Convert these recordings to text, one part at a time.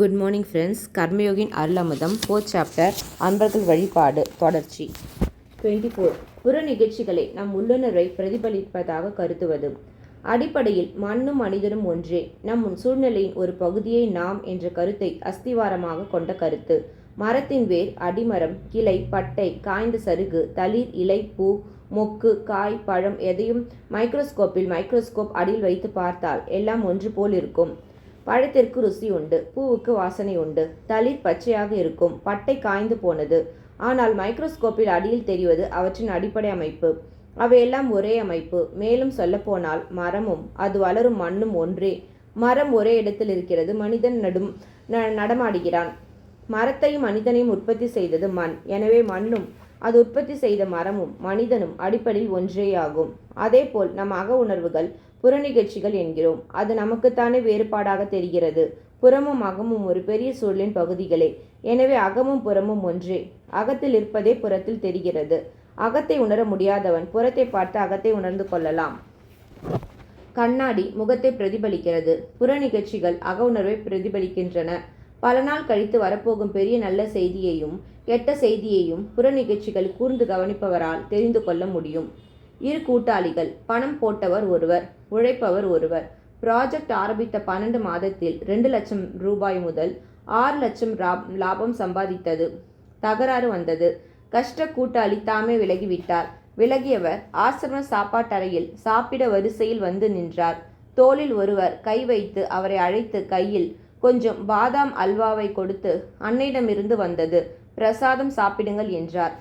Good morning friends கர்மயோகின் அருளமுதம் four chapter அன்பர்கள் வழிபாடு தொடர்ச்சி. டுவெண்ட்டி ஃபோர் புற நிகழ்ச்சிகளை நம் உள்ளுணர்வை பிரதிபலிப்பதாக கருதுவது. அடிப்படையில் மண்ணும் மனிதனும் ஒன்றே. நம் சூழ்நிலையின் ஒரு பகுதியை நாம் என்ற கருத்தை அஸ்திவாரமாக கொண்ட கருத்து. மரத்தின் வேர் அடிமரம் கிளை பட்டை காய்ந்த சருகு தளிர் இலை பூ மொக்கு காய் பழம் எதையும் மைக்ரோஸ்கோப்பில் மைக்ரோஸ்கோப் அடியில் வைத்து பார்த்தால் எல்லாம் ஒன்று போல் இருக்கும். பழத்திற்கு ருசி உண்டு பூவுக்கு வாசனை உண்டு. தளிர் பச்சையாக இருக்கும் பட்டை காய்ந்து போனது. ஆனால் மைக்ரோஸ்கோப்பில் அடியில் தெரிவது அவற்றின் அடிப்படை அமைப்பு. அவையெல்லாம் ஒரே அமைப்பு. மேலும் சொல்லப்போனால் மரமும் அது வளரும் மண்ணும் ஒன்றே. மரம் ஒரே இடத்தில் இருக்கிறது மனிதன் நடும் நடமாடுகிறான். மரத்தையும் மனிதனையும் உற்பத்தி செய்தது மண். எனவே மண்ணும் அது உற்பத்தி செய்த மரமும் மனிதனும் அடிப்படையில் ஒன்றேயாகும். அதேபோல் நம் அக உணர்வுகள் புறநிகழ்ச்சிகள் என்கிறோம். அது நமக்குத்தானே வேறுபாடாக தெரிகிறது. புறமும் அகமும் ஒரு பெரிய சூழலின் பகுதிகளே. எனவே அகமும் புறமும் ஒன்றே. அகத்தில் இருப்பதே புறத்தில் தெரிகிறது. அகத்தை உணர முடியாதவன் புறத்தை பார்த்து அகத்தை உணர்ந்து கொள்ளலாம். கண்ணாடி முகத்தை பிரதிபலிக்கிறது. புற நிகழ்ச்சிகள் அக உணர்வை பிரதிபலிக்கின்றன. பல நாள் கழித்து வரப்போகும் பெரிய நல்ல செய்தியையும் கெட்ட செய்தியையும் புற நிகழ்ச்சிகள் கூர்ந்து கவனிப்பவரால் தெரிந்து கொள்ள முடியும். இரு கூட்டாளிகள் பணம் போட்டவர் ஒருவர் உழைப்பவர் ஒருவர். ப்ராஜெக்ட் ஆரம்பித்த பன்னெண்டு மாதத்தில் ரெண்டு லட்சம் ரூபாய் முதல் ஆறு லட்சம் லாபம் சம்பாதித்தது. தகராறு வந்தது. கஷ்ட கூட்டாளி தாமே விலகிவிட்டார். விலகியவர் ஆசிரம சாப்பாட்டறையில் சாப்பிட வரிசையில் வந்து நின்றார். தோளில் ஒருவர் கை வைத்து அவரை அழைத்து கையில் கொஞ்சம் பாதாம் அல்வாவை கொடுத்து அன்னையிடமிருந்து வந்தது. பிரசாதம் சாப்பிடுங்கள் என்றார்.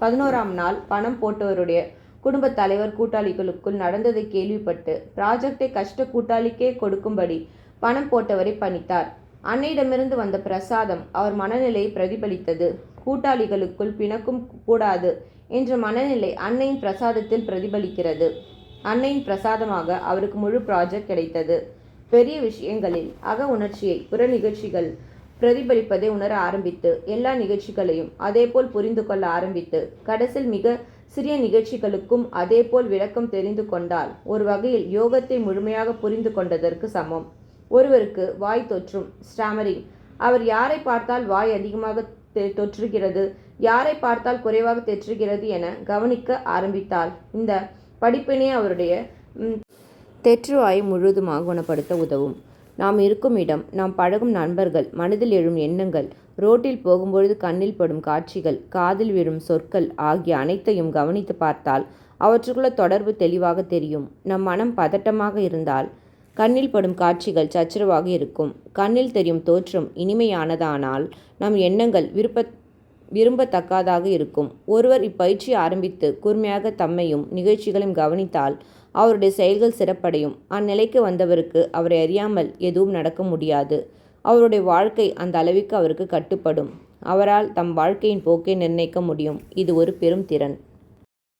பதினோராம் நாள் பணம் போட்டவருடைய குடும்பத் தலைவர் கூட்டாளிகளுக்குள் நடந்ததை கேள்விப்பட்டு ப்ராஜெக்டை கஷ்ட கூட்டாளிக்கே கொடுக்கும்படி பணம் போட்டவரை பணித்தார். அன்னையிடமிருந்து வந்த பிரசாதம் அவர் மனநிலையை பிரதிபலித்தது. கூட்டாளிகளுக்குள் பிணக்கும் கூடாது என்ற மனநிலை அன்னையின் பிரசாதத்தில் பிரதிபலிக்கிறது. அன்னையின் பிரசாதமாக அவருக்கு முழு ப்ராஜெக்ட் கிடைத்தது. பெரிய விஷயங்களில் அக உணர்ச்சியை புற நிகழ்ச்சிகள் பிரதிபலிப்பதை உணர ஆரம்பித்து எல்லா நிகழ்ச்சிகளையும் அதேபோல் புரிந்து கொள்ள ஆரம்பித்து கடைசியில் மிக சிறிய நிகழ்ச்சிகளுக்கும் அதேபோல் விளக்கம் தெரிந்து கொண்டால் ஒரு வகையில் யோகத்தை முழுமையாக புரிந்து கொண்டதற்கு சமம். ஒருவருக்கு வாய் தொற்றும் ஸ்டாமரிங் அவர் யாரை பார்த்தால் வாய் அதிகமாக தொற்றுகிறது யாரை பார்த்தால் குறைவாக தெற்றுகிறது என கவனிக்க ஆரம்பித்தால் இந்த படிப்பினை அவருடைய தெற்றுவாயை முழுவதுமாக குணப்படுத்த உதவும். நாம் இருக்கும் இடம் நாம் பழகும் நண்பர்கள் மனதில் எழும் எண்ணங்கள் ரோட்டில் போகும்பொழுது கண்ணில் படும் காட்சிகள் காதில் விழும் சொற்கள் ஆகிய அனைத்தையும் கவனித்து பார்த்தால் அவற்றுக்குள்ள தொடர்பு தெளிவாக தெரியும். நம் மனம் பதட்டமாக இருந்தால் கண்ணில் படும் காட்சிகள் சச்சரவாக இருக்கும். கண்ணில் தெரியும் தோற்றம் இனிமையானதானால் நம் எண்ணங்கள் விருப்ப விரும்பத்தக்காதாக இருக்கும். ஒருவர் இப்பயிற்சி ஆரம்பித்து கூர்மையாக தம்மையும் நிகழ்ச்சிகளையும் கவனித்தால் அவருடைய செயல்கள் சிறப்படையும். அந்நிலைக்கு வந்தவருக்கு அவரை அறியாமல் எதுவும் நடக்க முடியாது. அவருடைய வாழ்க்கை அந்த அளவிற்கு அவருக்கு கட்டுப்படும். அவரால் தம் வாழ்க்கையின் போக்கை நிர்ணயிக்க முடியும். இது ஒரு பெரும் திறன்.